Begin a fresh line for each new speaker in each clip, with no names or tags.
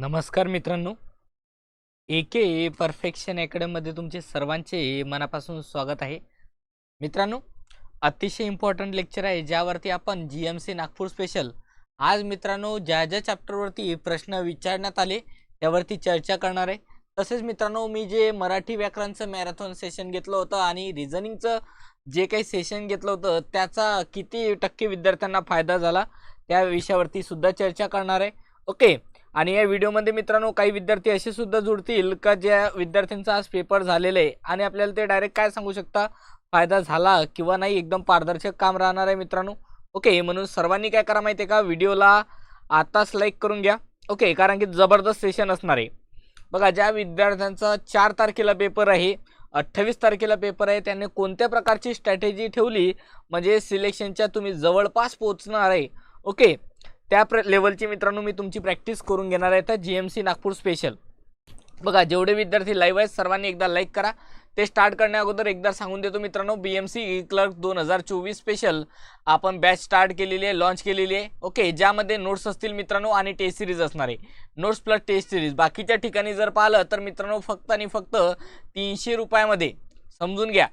नमस्कार मित्रांनो. ए के परफेक्शन अकॅडमीमध्ये तुमचे सर्वांचे मनापासून स्वागत आहे. मित्रांनो अतिशय इम्पॉर्टंट लेक्चर आहे ज्यावरती आपण G M C Nagpur special आज मित्रांनो ज्या ज्या चॅप्टरवरती प्रश्न विचारण्यात आले त्यावरती चर्चा करणार आहे. तसेच मित्रांनो मी जे मराठी व्याकरणचं मॅरेथॉन सेशन घेतलं होतं आणि रिझनिंगचं जे काही सेशन घेतलं होतं त्याचा किती टक्के विद्यार्थ्यांना फायदा झाला त्या विषयावरती सुद्धा चर्चा करणार आहे. ओके आणि या व्हिडिओमध्ये मित्रांनो काही विद्यार्थी असे सुद्धा जुडतील का ज्या विद्यार्थ्यांचा आज पेपर झालेला आहे? आणि आपल्याला ते डायरेक्ट काय सांगू शकता? फायदा झाला किंवा नाही? एकदम पारदर्शक काम राहणार आहे मित्रांनो. ओके म्हणून सर्वांनी काय करा माहिती आहे का? व्हिडिओला आताच लाईक करून घ्या. ओके कारण की जबरदस्त सेशन असणार आहे. बघा ज्या विद्यार्थ्यांचा चार तारखेला पेपर आहे अठ्ठावीस तारखेला पेपर आहे त्यांनी कोणत्या प्रकारची स्ट्रॅटेजी ठेवली? म्हणजे सिलेक्शनच्या तुम्ही जवळपास पोहोचणार आहे. ओके त्या प्र लेवलची मित्रांनो मी तुमची प्रॅक्टिस करून घेणार आहे. तर G M C Nagpur special बघा जेवढे विद्यार्थी लाईव्ह आहेत सर्वांनी एकदा लाईक करा. ते स्टार्ट करण्या अगोदर एकदा सांगून देतो मित्रांनो बी एम सी क्लर्क दोन हजार चोवीस स्पेशल आपण बॅच स्टार्ट केलेली आहे लॉन्च केलेली आहे. ओके ज्यामध्ये नोट्स असतील मित्रांनो आणि टेस्ट सिरीज असणार आहे. नोट्स प्लस टेस्ट सिरीज बाकीच्या ठिकाणी जर पाहिलं तर मित्रांनो फक्त आणि फक्त तीनशे रुपयामध्ये समजून घ्या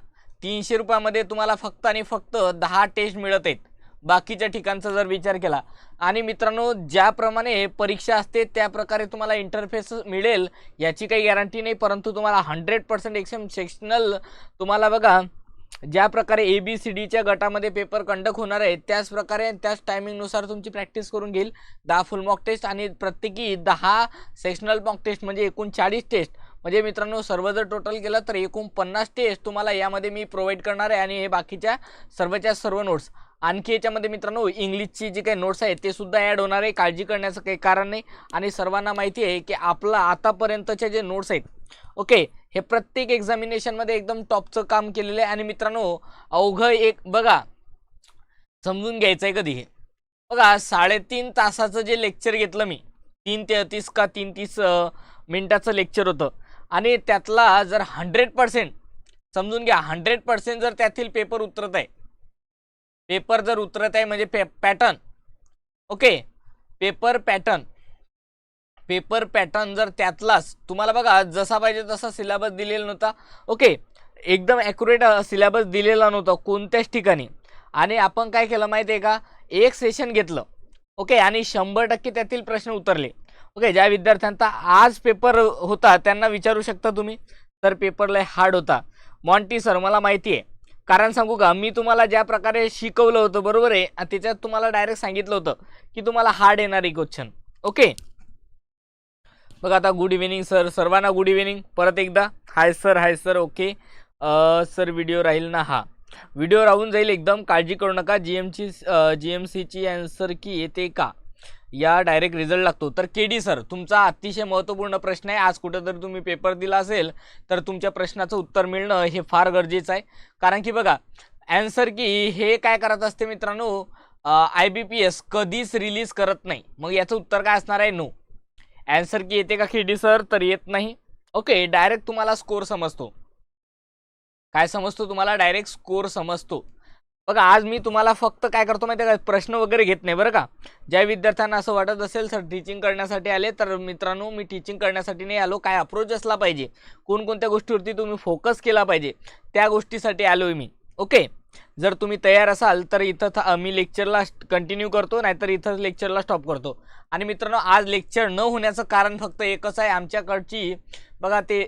तीनशे रुपयामध्ये तुम्हाला फक्त आणि फक्त दहा टेस्ट मिळत आहेत. बाकीच्या ठिकाणचा जर विचार केला. आणि मित्रांनो ज्याप्रमाणे परीक्षा असते त्या प्रकारे तुम्हाला इंटरफेस मिळेल याची काही गॅरंटी नाही परंतु तुम्हाला हंड्रेड पर्सेंट एक्सेम सेक्शनल तुम्हाला बघा ज्या प्रकारे ए बी सी डीच्या गटामध्ये पेपर कंडक्ट होणार आहे त्याच प्रकारे त्याच टायमिंगनुसार तुमची प्रॅक्टिस करून घेईल. दहा फुल मॉक टेस्ट आणि प्रत्येकी दहा सेक्शनल मॉक टेस्ट म्हणजे एकूण चाळीस टेस्ट म्हणजे मित्रांनो सर्व जर टोटल केलं तर एकूण पन्नास टेस्ट तुम्हाला यामध्ये मी प्रोव्हाइड करणार आहे आणि हे बाकीच्या सर्वच्या सर्व नोट्स आणखी याच्यामध्ये मित्रांनो इंग्लिशची जी काही नोट्स आहेत ते सुद्धा ॲड होणार आहे. काळजी करण्याचं काही कारण नाही. आणि सर्वांना माहिती आहे की आपला आतापर्यंतचे जे नोट्स आहेत ओके हे प्रत्येक एक्झामिनेशनमध्ये एकदम टॉपचं काम केलेलं आहे. आणि मित्रांनो अवघं एक बघा समजून घ्यायचं आहे कधी हे. बघा साडेतीन तासाचं जे लेक्चर घेतलं मी तीन ते तीस का तीन तीस मिनटाचं लेक्चर होतं. आणि त्यातला जर हंड्रेड पर्सेंट समजून घ्या हंड्रेड पर्सेंट जर त्यातील पेपर उतरत आहे पेपर जर उतरत आहे म्हणजे पे pattern okay paper pattern paper pattern जर त्यातलाच तुम्हाला बघा जसा पाहिजे तसा सिलेबस दिलेला नव्हता. ओके एकदम ॲक्युरेट सिलेबस दिलेला नव्हता कोणत्याच ठिकाणी. आणि आपण काय केलं माहिती आहे का? एक सेशन घेतलं. ओके आणि शंभर टक्के त्यातील प्रश्न उतरले. ओके ज्या विद्यार्थ्यांचा आज पेपर होता त्यांना विचारू शकता तुम्ही. तर पेपर लय हार्ड होता. मॉन्टी सर मला माहिती आहे कारण सांगू का मी तुम्हाला ज्या प्रकारे शिकवलं होतं बरोबर आहे? त्याच्यात तुम्हाला डायरेक्ट सांगितलं होतं की तुम्हाला हार्ड येणार आहे क्वेश्चन ओके बघा आता गुड इव्हिनिंग सर सर्वांना गुड इव्हिनिंग परत एकदा. Hi sir hi sir okay sir video राहील ना? हा. व्हिडिओ राहून जाईल. एकदम काळजी करू नका. जी एमची जी एम सीची अँसर की येते का? या डायरेक्ट रिझल्ट लागतो. तर के डी सर तुमचा अतिशय महत्त्वपूर्ण प्रश्न आहे. आज कुठं जर तुम्ही पेपर दिला असेल तर तुमच्या प्रश्नाचं उत्तर मिळणं हे फार गरजेचं आहे. कारण की बघा ॲन्सर की हे काय करत असते मित्रांनो आय बी पी एस कधीच रिलीज करत नाही. मग याचं उत्तर काय असणार आहे? नो ॲन्सर की येते का खिडी सर तर येत नाही. ओके डायरेक्ट तुम्हाला स्कोर समजतो. काय समजतो तुम्हाला? डायरेक्ट स्कोर समजतो. बघा आज मी तुम्हाला फक्त काय करतो माहिती आहे का? प्रश्न वगैरे घेत नाही बरं का? ज्या विद्यार्थ्यांना असं वाटत असेल सर टीचिंग करण्यासाठी आले तर मित्रांनो मी टीचिंग करण्यासाठी नाही आलो. काय अप्रोच असला पाहिजे? कोणकोणत्या गोष्टीवरती तुम्ही फोकस केला पाहिजे? त्या गोष्टीसाठी आलो आहे मी. ओके जर तुम्ही तयार असाल तर इथं था मी लेक्चरला कंटिन्यू करतो नाहीतर इथं लेक्चरला स्टॉप करतो. आणि मित्रांनो आज लेक्चर न होण्याचं कारण फक्त एकच आहे. आमच्याकडची बघा ते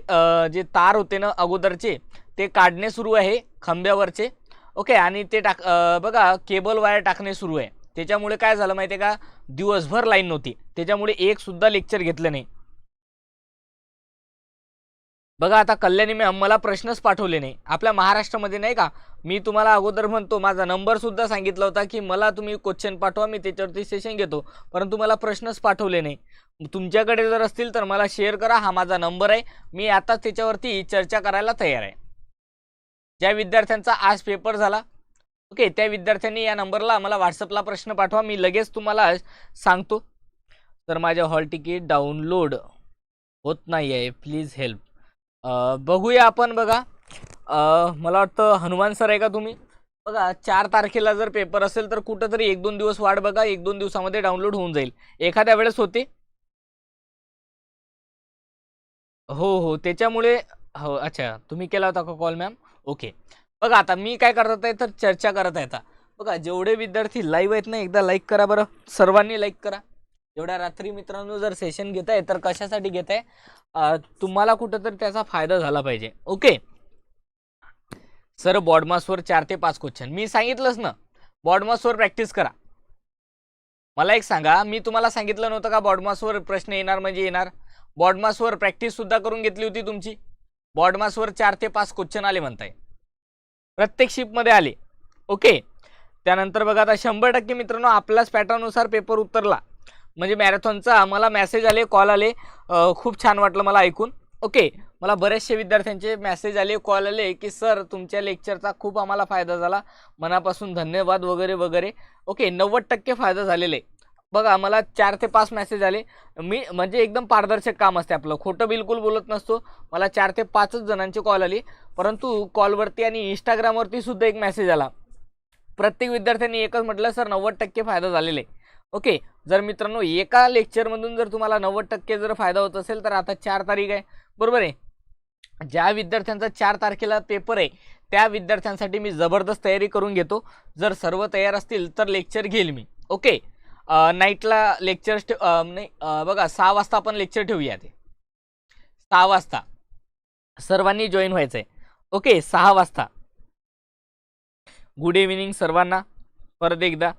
जे तार होते ना अगोदरचे ते काढणे सुरू आहे खांब्यावरचे. ओके आणि ते टाक बघा केबल वायर टाकणे सुरू आहे. त्याच्यामुळे काय झालं माहिती आहे का? दिवसभर लाईन नव्हती. त्याच्यामुळे एक सुद्धा लेक्चर घेतलं नाही. बघा आता कल्याणी मॅम मला प्रश्नच पाठवले नाही. आपल्या महाराष्ट्रामध्ये नाही का? मी तुम्हाला अगोदर म्हणतो माझा नंबरसुद्धा सांगितला होता की मला तुम्ही क्वेश्चन पाठवा मी त्याच्यावरती सेशन घेतो. परंतु मला प्रश्नच पाठवले नाही. तुमच्याकडे जर असतील तर मला शेअर करा हा माझा नंबर आहे. मी आता त्याच्यावरती चर्चा करायला तयार आहे. ज्या विद्यार्थ्यांचा आज पेपर झाला ओके त्या विद्यार्थ्यांनी या नंबरला मला व्हॉट्सअपला प्रश्न पाठवा मी लगेच तुम्हाला सांगतो. तर माझ्या हॉल तिकीट डाउनलोड होत नाही आहे प्लीज हेल्प बघूया आपण बघा. मला वाटतं हनुमान सर आहे का तुम्ही? बघा चार तारखेला जर पेपर असेल तर कुठंतरी एक दोन दिवस वाट बघा एक दोन दिवसामध्ये डाउनलोड होऊन जाईल. एखाद्या वेळेस होते. हो हो त्याच्यामुळे हो अच्छा तुम्ही केला होता का कॉल मॅम ओके. बघा आता मी काय करत आहे तर चर्चा करत आहे आता. बघा जेवढे विद्यार्थी लाईव्ह आहेत ना एकदा लाईक करा बरं. सर्वांनी लाईक करा. एवढ्या रात्री मित्रांनो जर सेशन घेत आहे तर कशासाठी घेत आहे तुम्हाला कुठंतरी त्याचा फायदा झाला पाहिजे. ओके? सर बॉडमासवर चार ते पाच क्वेश्चन मी सांगितलंच ना. बॉडमासवर प्रॅक्टिस करा. मला एक सांगा मी तुम्हाला सांगितलं नव्हतं का बॉडमासवर प्रश्न येणार म्हणजे येणार? बॉडमासवर प्रॅक्टिस सुद्धा करून घेतली होती तुमची? बॉडमासवर चार ते पाच क्वेश्चन आले म्हणताय. प्रत्येक शिपमध्ये आले. ओके. त्यानंतर बघा आता शंभर टक्के मित्रांनो आपल्याच पॅटर्ननुसार पेपर उतरला. म्हणजे मॅरेथॉनचा मला मेसेज आले कॉल आले. खूप छान वाटलं मला ऐकून. ओके. मला बरेचसे विद्यार्थ्यांचे मेसेज आले कॉल आले की सर तुमच्या लेक्चरचा खूप आम्हाला फायदा झाला. मनापासून धन्यवाद वगैरे वगैरे. ओके. नव्वद टक्के फायदा झालेला. आहे बघा मला चार ते पाच मेसेज आले. मी म्हणजे एकदम पारदर्शक काम असते आपलं. खोटं बिलकुल बोलत नसतो. मला चार ते पाचच जणांचे कॉल आले. परंतु कॉलवरती आणि इंस्टाग्रामवरती सुद्धा एक मेसेज आला. प्रत्येक विद्यार्थ्यांनी एकच म्हटलं सर नव्वद टक्के फायदा झालेला आहे. ओके जर मित्रांनो एका लेक्चरमधून जर तुम्हाला नव्वद टक्के जर फायदा होत असेल तर आता चार तारीख आहे. बरोबर आहे? ज्या विद्यार्थ्यांचा चार तारखेला पेपर आहे त्या विद्यार्थ्यांसाठी मी जबरदस्त तयारी करून घेतो. जर सर्व तयार असतील तर लेक्चर घेईल मी. ओके नाईटला लेक्चर नाही बघा सहा वाजता आपण लेक्चर ठेवूया ते. सहा वाजता. सर्वांनी जॉईन व्हायचं आहे ओके सहा वाजता. गुड इव्हिनिंग सर्वांना. परत एकदा.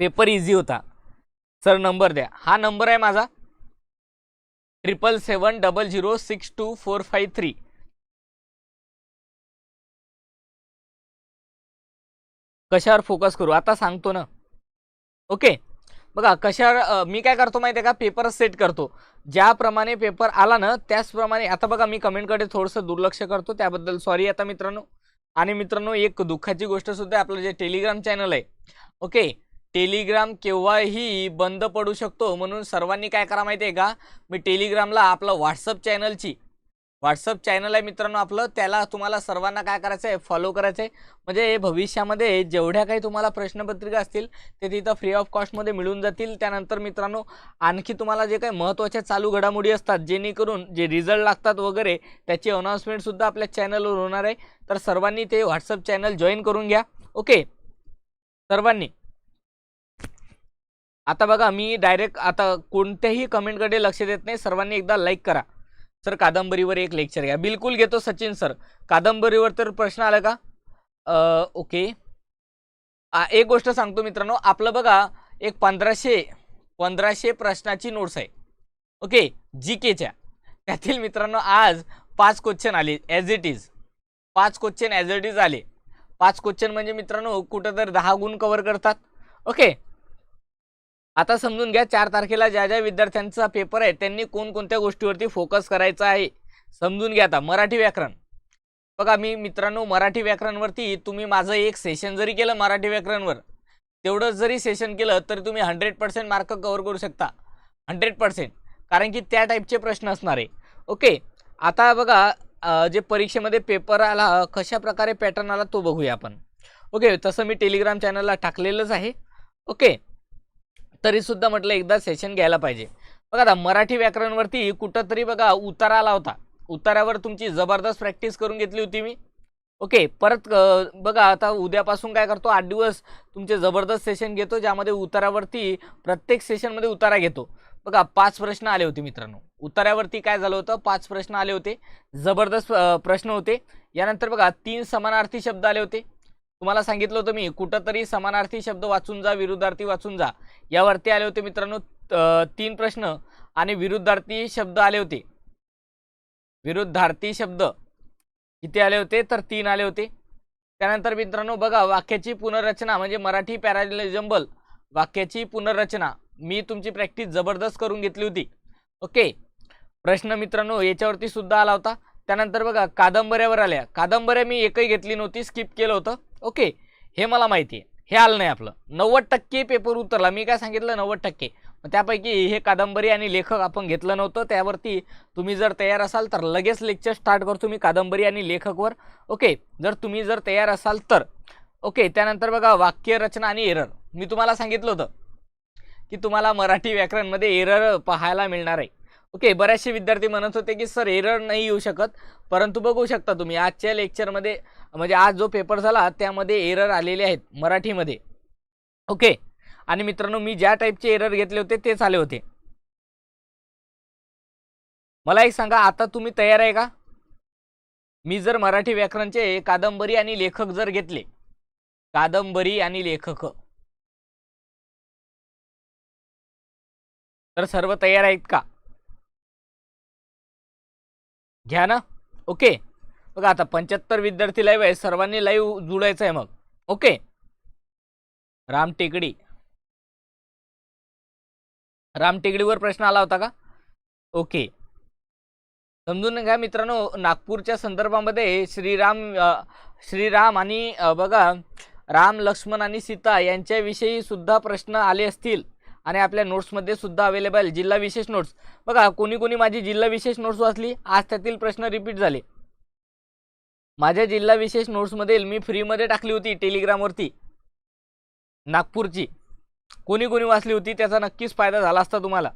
पेपर इझी होता. सर नंबर द्या. हा नंबर आहे माझा. Triple seven double zero six two four five three कशावर फोकस करू? आता सांगतो ना. ओके. बघा कशावर मी काय करतो माहिती आहे का? पेपर सेट करतो. ज्याप्रमाणे पेपर आला ना त्याचप्रमाणे आता बघा मी कमेंटकडे थोडंसं दुर्लक्ष करतो त्याबद्दल सॉरी आता मित्रांनो. आणि मित्रांनो एक दुःखाची गोष्ट सुद्धा आपलं जे टेलिग्राम चॅनल आहे. ओके. टेलिग्राम केव्हाही बंद पडू शकतो म्हणून सर्वांनी काय करा माहिती आहे का? मी टेलिग्रामला आपलं व्हॉट्सअप चॅनलची व्हॉट्सअप चॅनल आहे मित्रांनो आपलं त्याला तुम्हाला सर्वांना काय करायचं आहे फॉलो करायचं आहे म्हणजे भविष्यामध्ये जेवढ्या काही तुम्हाला प्रश्नपत्रिका असतील ते तिथं फ्री ऑफ कॉस्टमध्ये मिळून जातील. त्यानंतर मित्रांनो आणखी तुम्हाला जे काही महत्त्वाच्या चालू घडामोडी असतात जेणेकरून जे रिझल्ट लागतात वगैरे त्याची अनाऊन्समेंटसुद्धा आपल्या चॅनलवर होणार आहे. तर सर्वांनी ते व्हॉट्सअप चॅनल जॉईन करून घ्या. ओके? सर्वांनी? आता बघा मी डायरेक्ट आता कोणत्याही कमेंटकडे लक्ष देत नाही. सर्वांनी एकदा लाईक करा. सर कादंबरीवर एक लेक्चर घ्या. बिलकुल घेतो सचिन सर. कादंबरीवर तर प्रश्न आला का? आ, ओके. आ, एक गोष्ट सांगतो मित्रांनो. आपलं बघा एक पंधराशे पंधराशे प्रश्नाची नोट्स आहे. ओके? जी केच्या. त्यातील मित्रांनो आज पाच क्वेश्चन आले ॲज इट इज पाच क्वेश्चन ॲज इट इज आले. पाच क्वेश्चन म्हणजे मित्रांनो कुठं तर दहा गुण कवर करतात. ओके? आता समजून घ्या चार तारखेला ज्या ज्या विद्यार्थ्यांचा पेपर आहे त्यांनी कोणकोणत्या गोष्टीवरती फोकस करायचा आहे. समजून घ्या आता मराठी व्याकरण. बघा मी मित्रांनो मराठी व्याकरणवरती तुम्ही माझं एक सेशन जरी केलं मराठी व्याकरणवर तेवढंच जरी सेशन केलं तरी तुम्ही हंड्रेड पर्सेंट मार्क कव्हर करू शकता. हंड्रेड पर्सेंट कारण की त्या टाईपचे प्रश्न असणार आहे. ओके आता बघा जे परीक्षेमध्ये पेपर आला कशा प्रकारे पॅटर्न आला तो बघूया आपण. ओके तसं मी टेलिग्राम चॅनलला टाकलेलंच आहे. ओके तरीसुद्धा म्हटलं एकदा सेशन घ्यायला पाहिजे. बघा आता मराठी व्याकरणवरती कुठंतरी बघा उतारा आला होता. उतारावर तुमची जबरदस्त प्रॅक्टिस करून घेतली होती मी. ओके परत बघा आता उद्यापासून काय करतो? आठ दिवस तुमचे जबरदस्त सेशन घेतो ज्यामध्ये उतारावरती प्रत्येक सेशनमध्ये उतारा घेतो. बघा पाच प्रश्न आले होते मित्रांनो. उतारावरती काय झालं होतं? पाच प्रश्न आले होते. जबरदस्त प्रश्न होते. यानंतर बघा तीन समानार्थी शब्द आले होते. तुम्हाला सांगितलं होतं मी कुठंतरी समानार्थी शब्द वाचून जा विरुद्धार्थी वाचून जा. यावरती आले होते मित्रांनो तीन प्रश्न आणि विरुद्धार्थी शब्द आले होते. विरुद्धार्थी शब्द किती आले होते? तर तीन आले होते. त्यानंतर मित्रांनो बघा वाक्याची पुनर्रचना म्हणजे मराठी पॅराजंबल वाक्याची पुनर्रचना. मी तुमची प्रॅक्टिस जबरदस्त करून घेतली होती. ओके? प्रश्न मित्रांनो याच्यावरती सुद्धा आला होता. त्यानंतर बघा कादंबऱ्यावर आल्या. कादंबऱ्या मी एकही घेतली नव्हती स्किप केलं होतं. ओके हे मला माहिती आहे हे आलं नाही आपलं. नव्वद टक्के पेपर उतरला. मी काय सांगितलं? नव्वद टक्के. मग त्यापैकी हे कादंबरी आणि लेखक आपण घेतलं नव्हतं. त्यावरती तुम्ही जर तयार असाल तर लगेच लेक्चर स्टार्ट करतो मी कादंबरी आणि लेखकवर. ओके जर तुम्ही जर तयार असाल तर. ओके त्यानंतर बघा वाक्य रचना आणि एरर मी तुम्हाला सांगितलं होतं की तुम्हाला मराठी व्याकरणमध्ये एरर पाहायला मिळणार आहे. ओके बऱ्याचशे विद्यार्थी म्हणत होते की सर एरर नाही येऊ शकत. परंतु बघू शकता तुम्ही आजच्या लेक्चरमध्ये म्हणजे आज जो पेपर झाला त्यामध्ये एरर आलेले आहेत मराठीमध्ये. ओके आणि मित्रांनो मी ज्या टाईपचे एरर घेतले होते तेच आले होते. मला एक सांगा आता तुम्ही तयार आहे का? मी जर मराठी व्याकरणचे कादंबरी आणि लेखक जर घेतले कादंबरी आणि लेखक. तर सर्व तयार आहेत का? घ्या ना. ओके. बघा आता पंच्याहत्तर विद्यार्थी लाईव्ह आहे. सर्वांनी लाईव्ह जुळायचं आहे मग. ओके. राम टेकडी. राम टेकडीवर प्रश्न आला होता का? ओके. समजून घ्या मित्रांनो नागपूरच्या संदर्भामध्ये श्रीराम श्रीराम आणि बघा राम लक्ष्मण आणि सीता यांच्याविषयी सुद्धा प्रश्न आले असतील. आणि आपल्या नोट्समध्ये सुद्धा अवेलेबल जिल्हा विशेष नोट्स बघा कोणी कोणी माझी जिल्हा विशेष नोट्स वाचली आज त्यातील प्रश्न रिपीट झाले. माझ्या जिल्हा विशेष नोट्समध्ये मी फ्रीमध्ये टाकली होती टेलिग्रामवरती नागपूरची. कोणी कोणी वाचली होती त्याचा नक्कीच फायदा झाला असता तुम्हाला.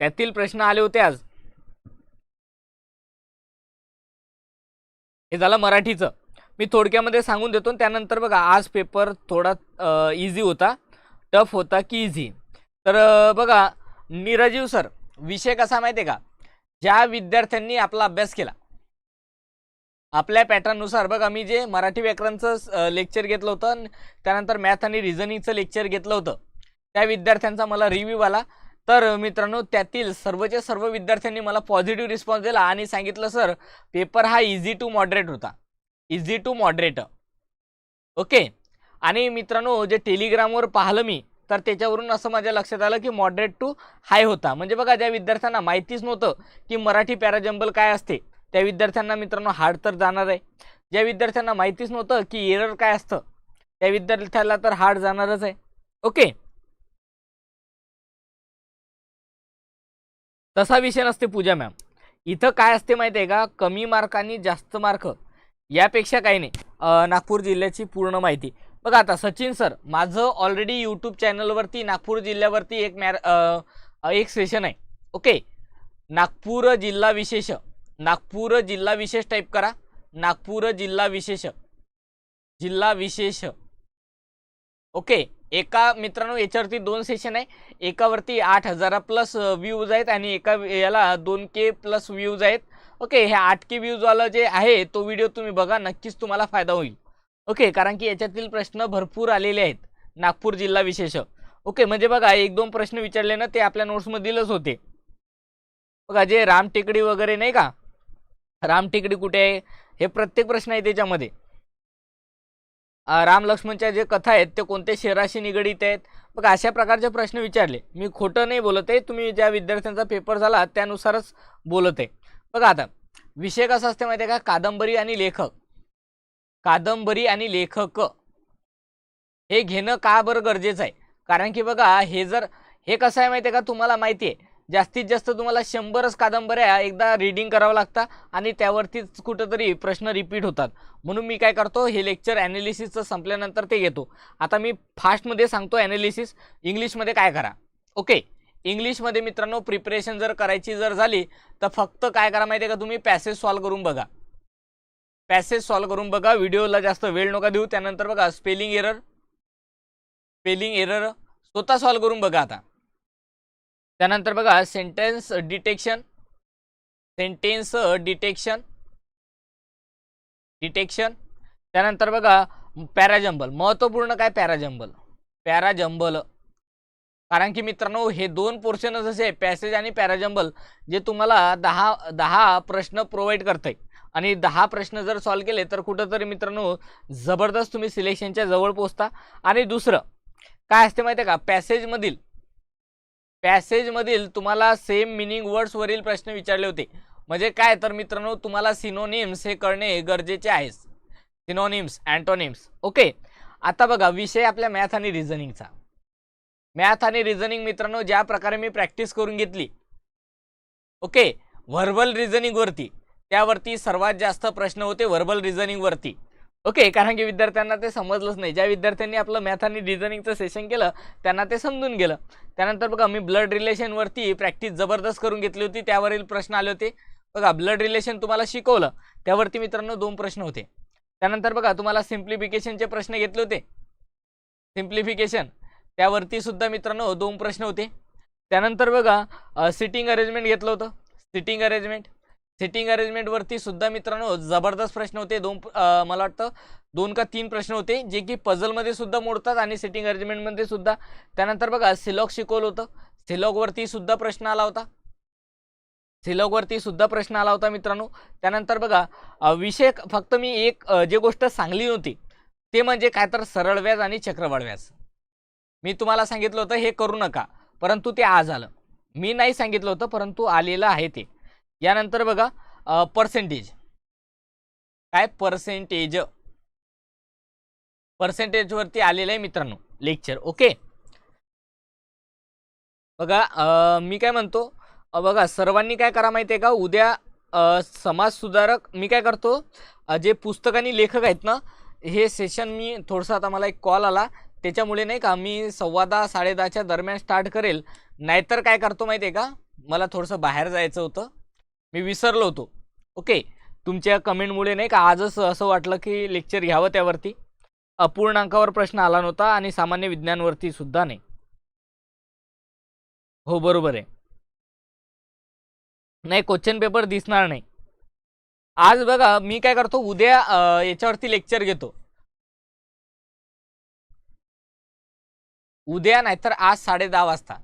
त्यातील प्रश्न आले होते आज. हे झालं मराठीचं. मी थोडक्यामध्ये सांगून देतो त्यानंतर बघा आज पेपर थोडा इझी होता. टफ होता की इझी तर बघा निराजीव सर विषय कसा माहिती आहे का? ज्या विद्यार्थ्यांनी आपला अभ्यास केला आपल्या पॅटर्ननुसार बघा मी जे मराठी व्याकरणचं लेक्चर घेतलं होतं त्यानंतर मॅथ आणि रिझनिंगचं लेक्चर घेतलं होतं त्या विद्यार्थ्यांचा मला रिव्ह्यू आला. तर मित्रांनो त्यातील सर्वच्या सर्व विद्यार्थ्यांनी मला पॉझिटिव्ह रिस्पॉन्स दिला आणि सांगितलं सर पेपर हा इझी टू मॉडरेट होता. इझी टू मॉडरेट ओके आणि मित्रांनो जे टेलिग्रामवर पाहिलं मी तर त्याच्यावरून असं माझ्या लक्षात आलं की मॉडरेट टू हाय होता. म्हणजे बघा ज्या विद्यार्थ्यांना माहितीच नव्हतं की मराठी पॅराजंबल काय असते त्या विद्यार्थ्यांना मित्रांनो हार्ड तर जाणार आहे. ज्या विद्यार्थ्यांना माहितीच नव्हतं की एरर काय असतं त्या विद्यार्थ्याला तर हार्ड जाणारच आहे. ओके तसा विषय नसते पूजा मॅम. इथं काय असते माहिती आहे का? कमी मार्क आणि जास्त मार्क. यापेक्षा काही नाही. नागपूर जिल्ह्याची पूर्ण माहिती. बघा आता सचिन सर माझं ऑलरेडी यूट्यूब चॅनलवरती नागपूर जिल्ह्यावरती एक मॅर एक सेशन आहे. ओके नागपूर जिल्हा विशेष. नागपूर जिल्हा विशेष टाईप करा. नागपूर जिल्हा विशेष. जिल्हा विशेष. ओके एका मित्रांनो याच्यावरती दोन सेशन आहे. एकावरती आठ हजारा प्लस व्ह्यूज आहेत आणि एका याला दोन के प्लस व्ह्यूज आहेत. ओके हे आठ के व्ह्यूजवालं जे आहे तो व्हिडिओ तुम्ही बघा नक्कीच तुम्हाला फायदा होईल. ओके कारण की याच्यातील प्रश्न भरपूर आलेले आहेत नागपूर जिल्हा विशेष ओके म्हणजे बघा एक दोन प्रश्न विचारले ना ते आपल्या नोट्समधीलच होते. बघा जे राम टेकडी वगैरे नाही का? राम टेकडी कुठे आहे? हे प्रत्येक प्रश्न आहे त्याच्यामध्ये. राम लक्ष्मणच्या जे कथा आहेत ते कोणत्या शहराशी निगडीत आहेत? बघा अशा प्रकारचे प्रश्न विचारले. मी खोटं नाही बोलत आहे तुम्ही ज्या विद्यार्थ्यांचा पेपर झाला त्यानुसारच बोलत आहे बघा आता विषय कसा असते माहिती आहे का? कादंबरी आणि लेखक. कादंबरी आणि लेखक हे घेणं का बरं गरजेचं आहे? कारण की बघा हे जर हे कसं आहे माहिती आहे का? तुम्हाला माहिती आहे जास्तीत जास्त तुम्हाला शंभरच कादंबऱ्या एकदा रिडिंग करावं लागतं आणि त्यावरतीच कुठंतरी प्रश्न रिपीट होतात. म्हणून मी काय करतो हे लेक्चर ॲनालिसिसचं संपल्यानंतर ते घेतो. आता मी फास्टमध्ये सांगतो ॲनालिसिस इंग्लिशमध्ये काय करा. ओके इंग्लिशमध्ये मित्रांनो प्रिपरेशन जर करायची जर झाली तर फक्त काय करा माहिती आहे का तुम्ही? पॅसेज सॉल्व करून बघा. पॅसेज सॉल्व करून बघा. व्हिडिओला जास्त वेळ नका देऊ. त्यानंतर बघा स्पेलिंग एरर स्पेलिंग एरर स्वतः सॉल्व करून बघा आता. त्यानंतर बघा sentence detection sentence detection detection त्यानंतर बघा पॅराजंबल महत्त्वपूर्ण काय पॅराजंबल पॅराजंबल कारण की मित्रांनो हे दोन पोर्शनच असे पॅसेज आणि पॅराजंबल जे तुम्हाला दहा दहा प्रश्न प्रोव्हाइड करते आणि दहा प्रश्न जर सॉल्व केले तर कुठंतरी मित्रांनो जबरदस्त तुम्ही सिलेक्शनच्या जवळ पोचता आणि दुसरं काय असते माहिती आहे का पॅसेजमधील पॅसेजमधील तुम्हाला सेम मिनिंग वर्ड्सवरील प्रश्न विचारले होते. म्हणजे काय? तर मित्रांनो तुम्हाला सिनोनिम्स हे करणे गरजेचे आहेच. सिनोनिम्स अँटोनिम्स ओके आता बघा विषय आपल्या मॅथ आणि रिझनिंगचा मॅथ आणि रिझनिंग मित्रांनो ज्या प्रकारे मी प्रॅक्टिस करून घेतली ओके? व्हर्बल रिझनिंगवरती त्यावरती सर्वात जास्त प्रश्न होते व्हर्बल रिझनिंगवरती ओके? कारण की विद्यार्थ्यांना ते समजलंच नाही. ज्या विद्यार्थ्यांनी आपलं मॅथ आणि रिझनिंगचं सेशन केलं त्यांना ते समजून गेलं. त्यानंतर बघा मी ब्लड रिलेशनवरती प्रॅक्टिस जबरदस्त करून घेतली होती. त्यावरील प्रश्न आले होते. बघा ब्लड रिलेशन तुम्हाला शिकवलं. त्यावरती मित्रांनो दोन प्रश्न होते. त्यानंतर बघा तुम्हाला सिम्प्लिफिकेशनचे प्रश्न घेतले होते. सिम्प्लिफिकेशन त्यावरती सुद्धा मित्रांनो दोन प्रश्न होते. त्यानंतर बघा सिटिंग अरेंजमेंट घेतलं होतं. सिटिंग अरेंजमेंट सिटिंग अरेंजमेंटवरती सुद्धा मित्रांनो जबरदस्त प्रश्न होते. दोन मला वाटतं दोन का तीन प्रश्न होते जे की पझलमध्ये सुद्धा मोडतात आणि सिटिंग अरेंजमेंटमध्ये सुद्धा. त्यानंतर बघा सिलॉग शिकवलं होतं. सिलॉगवरती सुद्धा प्रश्न आला होता. सिलॉगवरती सुद्धा प्रश्न आला होता मित्रांनो. त्यानंतर बघा विषय फक्त मी एक जे गोष्ट सांगली होती ते म्हणजे काय तर सरळ व्याज आणि चक्रवाढ व्याज. मी तुम्हाला सांगितलं होतं हे करू नका. परंतु ते आज आलं. मी नाही सांगितलं होतं परंतु आलेलं आहे ते. यानंतर बघा पर्सेंटेज काय पर्सेंटेज पर्सेंटेजवरती आलेलं आहे मित्रांनो लेक्चर ओके बघा मी काय म्हणतो बघा सर्वांनी काय करा माहिती आहे का? उद्या समाजसुधारक समाज सुधारक मी काय करतो जे पुस्तक आणि लेखक आहेत ना हे सेशन मी थोडंसं आता मला एक कॉल आला. त्याच्यामुळे नाही का मी सव्वा दहा साडेदहाच्या दरम्यान स्टार्ट करेल. नाहीतर काय करतो माहिती आहे का? मला थोडंसं बाहेर जायचं होतं. मी विसरलो होतो. ओके. तुमच्या कमेंटमुळे नाही का आजच असं वाटलं की लेक्चर घ्यावं त्यावरती. अपूर्णांकावर प्रश्न आला नव्हता आणि सामान्य विज्ञानवरती सुद्धा नाही. हो बरोबर आहे. नाही क्वेश्चन पेपर दिसणार नाही. आज बघा मी काय करतो उद्या याच्यावरती लेक्चर घेतो. उद्या नाहीतर आज साडे दहा वाजता.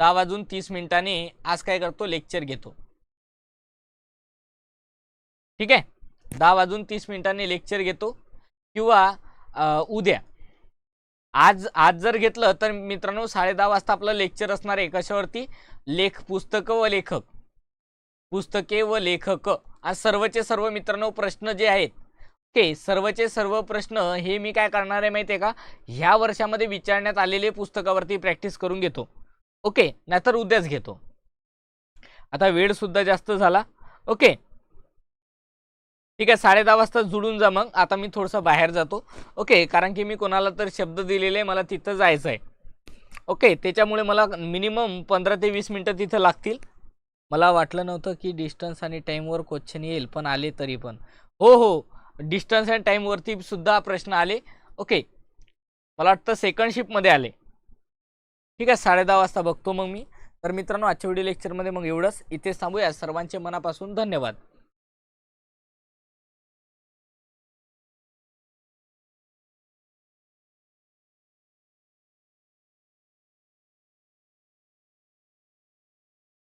दहा वाजून तीस मिनिटांनी आज काय करतो? लेक्चर घेतो. ठीक आहे? दहा वाजून तीस मिनिटांनी लेक्चर घेतो. किंवा उद्या. आज आज जर घेतलं तर मित्रांनो साडे दहा वाजता आपलं लेक्चर असणार आहे. कशावरती? लेख पुस्तकं व लेखक. पुस्तके व लेखक. आज सर्वचे सर्व मित्रांनो प्रश्न जे आहेत ओके सर्वचे सर्व प्रश्न हे मी काय करणार आहे माहिती आहे का? ह्या वर्षामध्ये विचारण्यात आलेले पुस्तकावरती प्रॅक्टिस करून घेतो. ओके नाहीतर उद्याच घेतो. आता वेळसुद्धा जास्त झाला. ओके. ठीक आहे साडे दहा वाजता जुळून जा मग. आता मी थोडंसं बाहेर जातो. ओके कारण की मी कोणाला तर शब्द दिलेले मला तिथं जायचं आहे. ओके त्याच्यामुळे मला मिनिमम पंधरा ते वीस मिनटं तिथं लागतील. मला वाटलं नव्हतं की डिस्टन्स आणि टाईमवर क्वेश्चन येईल पण आले तरी पण. हो हो. डिस्टन्स अँड टाईमवरती सुद्धा प्रश्न आले. ओके मला वाटतं सेकंड शिफ्टमध्ये आले. ठीक आहे साडे दहा वाजता बघतो मग मी. तर मित्रांनो आजच्या व्हिडिओ लेक्चरमध्ये मग एवढंच. इथेच थांबूया. सर्वांचे मनापासून धन्यवाद.